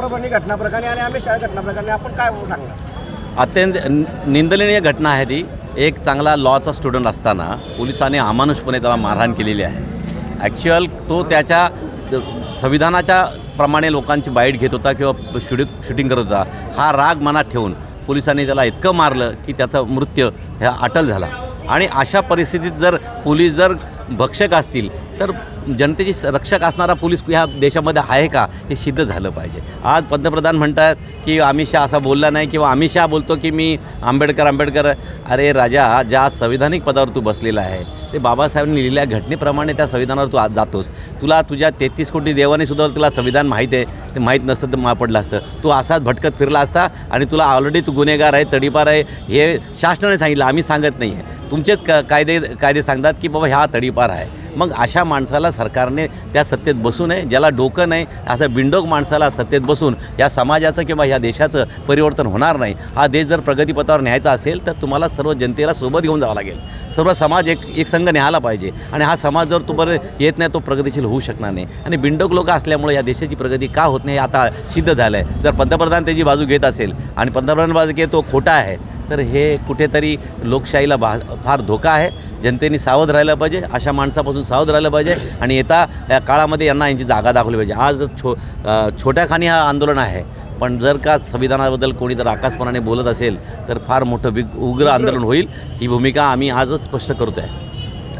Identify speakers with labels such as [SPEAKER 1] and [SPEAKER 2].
[SPEAKER 1] प्रबंधी घटना प्रकरणी आणि आम्ही शाळा घटना प्रकरणी आपण काय सांगणार?
[SPEAKER 2] अत्यंत निंदनीय घटना आहे ती. एक चांगला लॉचा स्टुडंट असताना पोलिसांनी अमानुषपणे त्याला मारहाण केलेली आहे. ॲक्च्युअल तो त्याच्या संविधानाच्या प्रमाणे लोकांची बाईट घेत होता किंवा शूटिंग शूटिंग करत होता. हा राग मनात ठेवून पोलिसांनी त्याला इतकं मारलं की त्याचा मृत्यू ह्या अटल झाला. आणि अशा परिस्थितीत जर पोलीस जर भक्षक असतील तर जनतेची रक्षक असणारा पोलीस ह्या देशामध्ये आहे का हे सिद्ध झालं पाहिजे. आज पंतप्रधान म्हणतात की अमित शहा असा बोलला नाही किंवा अमित शहा बोलतो की मी आंबेडकर आंबेडकर अरे राजा ज्या संविधानिक पदावर तू बसलेला आहे ते बाबासाहेबांनी लिहिलेल्या घटनेप्रमाणे त्या संविधानावर तू आज जातोस. तुला तुझ्या तेहतीस कोटी देवाने सुद्धा तुला संविधान माहीत आहे ते माहीत नसतं तर मा पडलं असतं. तू असाच भटकत फिरला असता आणि तुला ऑलरेडी तू गुन्हेगार आहे तडीपार आहे हे शासनाने सांगितलं आम्ही सांगत नाही आहे तुमचेच क कायदे कायदे सांगतात की बाबा ह्या तडीपार आहे. मग अशा माणसाला सरकारने त्या सत्तेत बसू नये ज्याला डोकं नाही असं बिंडोक माणसाला सत्तेत बसून या समाजाचं किंवा या देशाचं परिवर्तन होणार नाही. हा देश जर प्रगतीपथावर न्यायचा असेल तर तुम्हाला सर्व जनतेला सोबत घेऊन जावं लागेल. सर्व समाज एक एक संघ न्यायला पाहिजे. आणि हा समाज जर तो बरं येत नाही तो प्रगतीशील होऊ शकणार नाही. आणि बिंडोक लोक असल्यामुळे या देशाची प्रगती का होत नाही आता सिद्ध झालं आहे जर पंतप्रधान त्याची बाजू घेत असेल आणि पंतप्रधान बाजू घेत तो खोटा आहे तर हे कुठेतरी लोकशाहीला भा फार धोका आहे. जनतेने सावध राहिलं पाहिजे अशा माणसापासून सावध राहिलं पाहिजे आणि येता या काळामध्ये यांना यांची जागा दाखवली पाहिजे. आज छो छोट्याखानी छोट्या खाणी हा आंदोलन आहे पण जर का संविधानाबद्दल कोणी जर आकाशपणाने बोलत असेल तर फार मोठं बिग उग्र आंदोलन होईल. ही भूमिका आम्ही आजच स्पष्ट करतो आहे